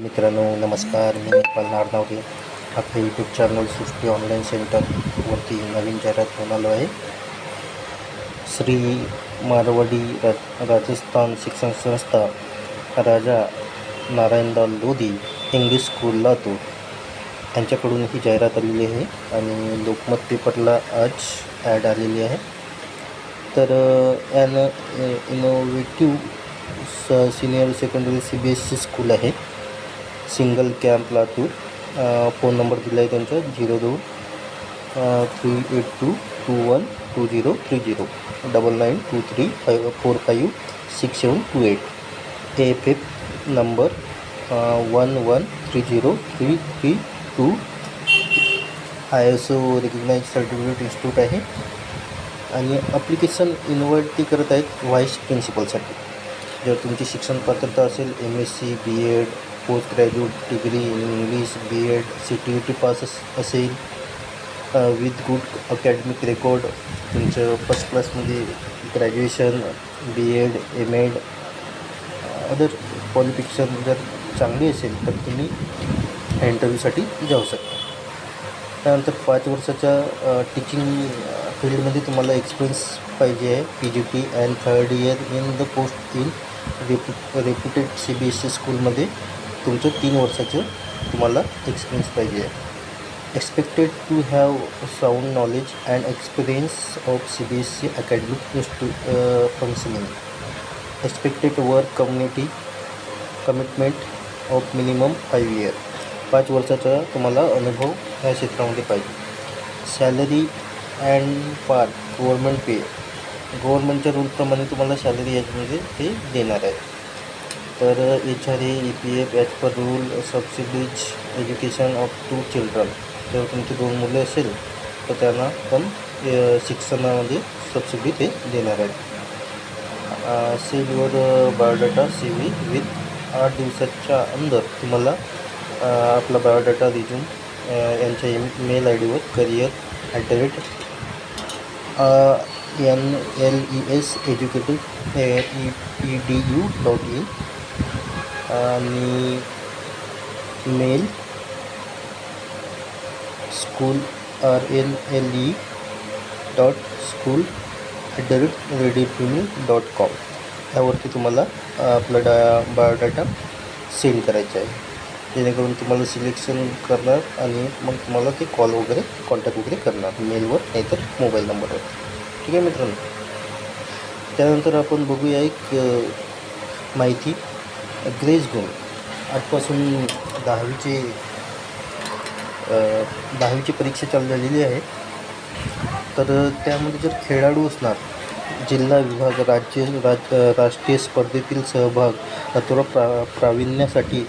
मित्रांनो नमस्कार. मी पल्हार नावरे आपल्या यूट्यूब चॅनल सृष्टी ऑनलाईन सेंटरवरती नवीन जाहिरात होऊन आलो आहे. श्री मारवाडी रा राजस्थान शिक्षण संस्था राजा नारायणदाल लोधी इंग्लिश स्कूल लातूर. यांच्याकडून ही जाहिरात आलेली आहे आणि लोकमत पेपरला आज ॲड आलेली आहे. तर ॲन इनोव्हेटिव्ह स senior secondary C B S C school आहे. Single camp Latur phone number दिला आहे त्यांचा झिरो दोन three eight two two one two zero three zero double nine two three five four five six seven two eight. F F number one one three zero three three two. I S O recognise certificate institute आहे. आणि application invite ते करत आहेत vice प्रिन्सिपलसाठी जर तुमची शिक्षण पात्रता असेल M S C B Ed post graduate degree in English B Ed C T U T pass असेल. विथ गुड अकॅडमिक रेकॉर्ड तुमचं फर्स्ट क्लासमध्ये graduation B Ed M Ed other qualification जर चांगली असेल तर तुम्ही इंटरव्ह्यूसाठी जाऊ शकता. त्यानंतर पाच वर्षाच्या टीचिंग फील्डमध्ये तुम्हाला एक्सपिरियन्स पाहिजे आहे. P G P and third year in the post in रेप्यु reputed C B S C स्कूलमध्ये तुमचं तीन वर्षाचं तुम्हाला एक्सपिरियन्स पाहिजे. Expected to have sound knowledge and experience of C B S C academic इन्स्टू functioning expected work community commitment of minimum five year पाच वर्षाचा तुम्हाला अनुभव या क्षेत्रामध्ये पाहिजे. Salary and par government pay गव्हर्मेंटच्या रूलप्रमाणे तुम्हाला सॅलरी याच्यामध्ये ते देणार आहे तर H R A E P F as per rule subsidies education of two children जर तुमची दोन मुले असेल तर त्यांना पण शिक्षणामध्ये सबसिडी ते देणार आहेत. Save your biodata C V with आठ दिवसाच्या अंदर तुम्हाला आपला बायोडाटा रिझ्यूम यांच्या मेल आय डीवर career at the rate N L E S educated E E D U dot in आणि mail school R L L E dot school at the rate radio dot com. यावरती तुम्हाला आपला डा biodata send करायचा आहे. जेणेकरून तुम्हाला selection करणार आणि मग तुम्हाला ते कॉल वगैरे कॉन्टॅक्ट वगैरे करणार मेलवर नाहीतर मोबाईल नंबरवर. ठीक आहे मित्रांनो? त्यानंतर आपण बघूया एक माहिती ग्रेस गुण आजपासून दहावीचे दहावीची परीक्षा चालू झालेली आहे. तर त्यामध्ये जर खेळाडू असणार जिल्हा विभाग राज्य राज राष्ट्रीय स्पर्धेतील सहभाग अथवा प्रा प्रावीण्यासाठी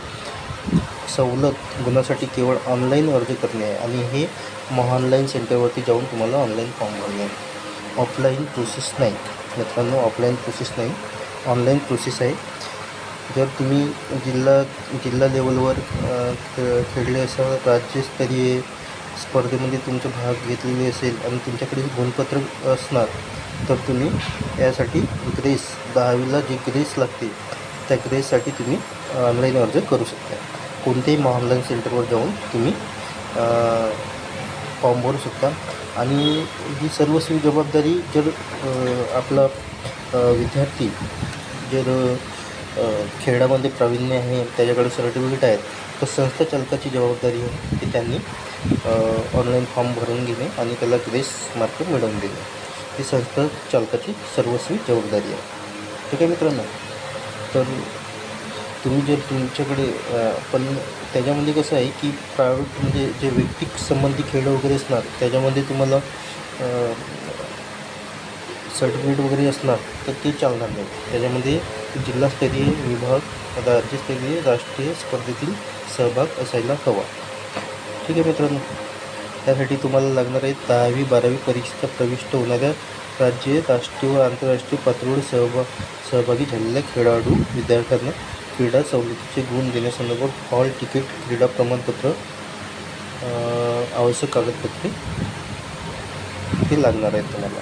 सवलत गुणासाठी केवळ ऑनलाईन अर्ज करणे आहे आणि हे महाऑनलाईन सेंटरवरती जाऊन तुम्हाला ऑनलाईन फॉर्म भरणे आहे. ऑफलाईन प्रोसेस नाही. मित्रांनो ऑफलाईन प्रोसेस नाही. ऑनलाईन प्रोसेस आहे. जर तुम्ही जिल्हा जिल्हा लेवलवर खेळ खेळले असाल राज्यस्तरीय स्पर्धेमध्ये तुमचा भाग घेतलेले असेल आणि तुमच्याकडे गुणपत्र असणार तर तुम्ही यासाठी ग्रेस दहावीला जी ग्रेस लागते त्या ग्रेससाठी तुम्ही ऑनलाईन अर्ज करू शकता. कोणत्याही ऑनलाईन सेंटरवर जाऊन तुम्ही फॉर्म भरू शकता. आणि ही सर्वस्वी जबाबदारी जर आपला विद्यार्थी जर खेळामध्ये प्रावीण्य आहे त्याच्याकडे सर्टिफिकेट आहेत तर संस्था चालकाची जबाबदारी आहे की त्यांनी ऑनलाईन फॉर्म भरून घेणे आणि त्याला ग्रेस मार्क मिळवून देणे. ही संस्था चालकाची सर्वस्वी जबाबदारी आहे. ठीक आहे मित्रांनो तर तुम्ही जर तुमच्याकडे पण त्याच्यामध्ये कसं आहे की प्रायव्हेट म्हणजे जे वैयक्तिक संबंधी खेळ वगैरे असणार त्याच्यामध्ये तुम्हाला सर्टिफिकेट वगैरे असणार तर ते चालणार नाही. त्याच्यामध्ये जिल्हास्तरीय विभाग राज्यस्तरीय राष्ट्रीय स्पर्धेतील सहभाग असायला हवा. ठीक आहे मित्रांनो त्यासाठी तुम्हाला लागणार आहे दहावी बारावी परीक्षेचा प्रविष्ट होणाऱ्या राज्य राष्ट्रीय व आंतरराष्ट्रीय पातळीवर सहभाग सहभागी झालेल्या खेळाडू विद्यार्थ्यांना क्रीडा सवलतीचे गुण देण्यासंदर्भात हॉल तिकीट क्रीडा प्रमाणपत्र आवश्यक कागदपत्रे हे लागणार आहेत तुम्हाला.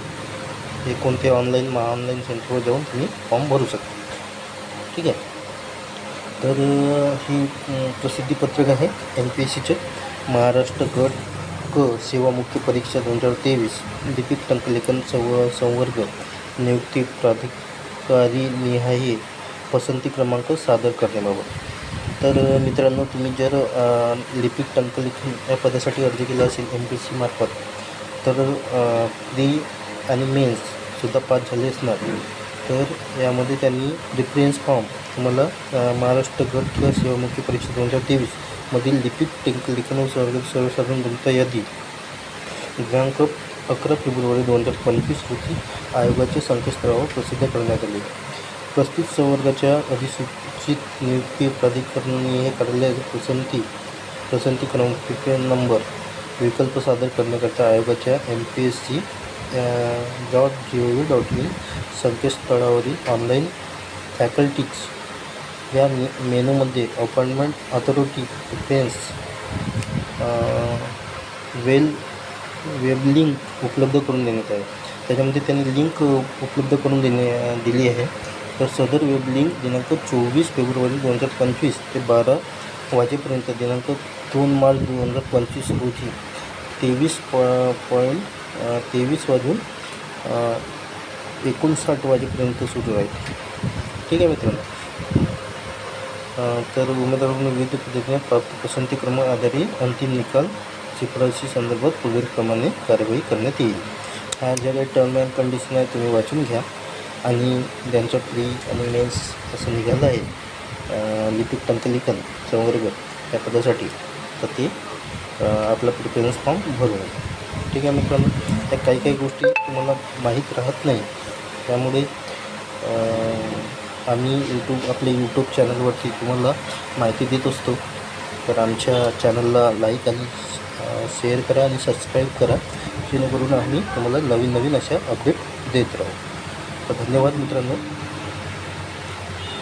हे कोणते ऑनलाईन महा ऑनलाईन सेंटरवर जाऊन तुम्ही फॉर्म भरू शकता. ठीक आहे. तर ही प्रसिद्धी प्रसिद्धीपत्रक आहे एम पी एस सीचे महाराष्ट्र गट क सेवा मुख्य परीक्षा दोन हजार तेवीस लिपिक टंकलेखन संव संवर्ग नियुक्ती प्राधिकारी निहाय पसंती क्रमांक सादर करण्याबाबत. तर मित्रांनो तुम्ही जर लिपिक टंकलेखन या पदासाठी अर्ज केला असेल एम पी एस सी मार्फत तर प्री आणि मेन्ससुद्धा पास झाले असणार. तर यामध्ये त्यांनी प्रिफरन्स फॉर्म तुम्हाला महाराष्ट्र गट किंवा सेवामुखी परीक्षा दोन हजार तेवीसमधील लिपिक टंकलेखन व सर्व सर्वसाधारण जनता यादी. दिनांक अकरा फेब्रुवारी दोन हजार पंचवीस रोजी आयोगाच्या संकेतस्थळावर प्रसिद्ध करण्यात आले. प्रस्तुत संवर्गाच्या अधिसूचित नियुक्ती प्राधिकरणीय हे कार्यालयाची पसंती पसंती क्रमांक नंबर विकल्प सादर करण्याकरता आयोगाच्या M P S C dot G O V dot in संकेतस्थळावरील online faculties या मे मेनूमध्ये अपॉइंटमेंट अथॉरिटी प्रिफरन्स वेल वेब लिंक उपलब्ध करून देण्यात आहे. त्याच्यामध्ये त्यांनी लिंक उपलब्ध करून देणे दिली आहे. तर सदर वेब लिंक दिनांक चोवीस फेब्रुवारी दोन हजार पंचवीस ते बारा वाजेपर्यंत दिनांक दोन मार्च दोन हजार पंचवीस रोजी तेवीस पॉ पॉईंट तेवीस वाजून एकोणसाठ वाजेपर्यंत सुरू राहील ठीक आहे मित्रांनो? तर उमेदवारांना विविध पद्धतीने प्राप्त पसंती क्रम आधारित अंतिम निकाल शिफारशी संदर्भात पुढीलप्रमाणे कार्यवाही करण्यात येईल. ह्या ज्या काही टर्म अँड कंडिशन आहे तुम्ही वाचून घ्या आणि ज्यांचं प्री आणि मेन्स असं निघालं आहे. लिपिक टंकलेखन संवर्ग या पदासाठी. तर ते आपला प्रिफरन्स फॉर्म भरून ठीक आहे मित्रांनो? त्या काही काही गोष्टी तुम्हाला माहीत राहत नाही. त्यामुळे आम्ही यूट्यूब आपल्या यूट्यूब चॅनलवरती तुम्हाला माहिती देत असतो. तर आमच्या चॅनलला लाईक आणि शेअर करा आणि सबस्क्राईब करा. जेणेकरून आम्ही तुम्हाला नवीन नवीन अशा अपडेट देत राहू. तर धन्यवाद मित्रांनो.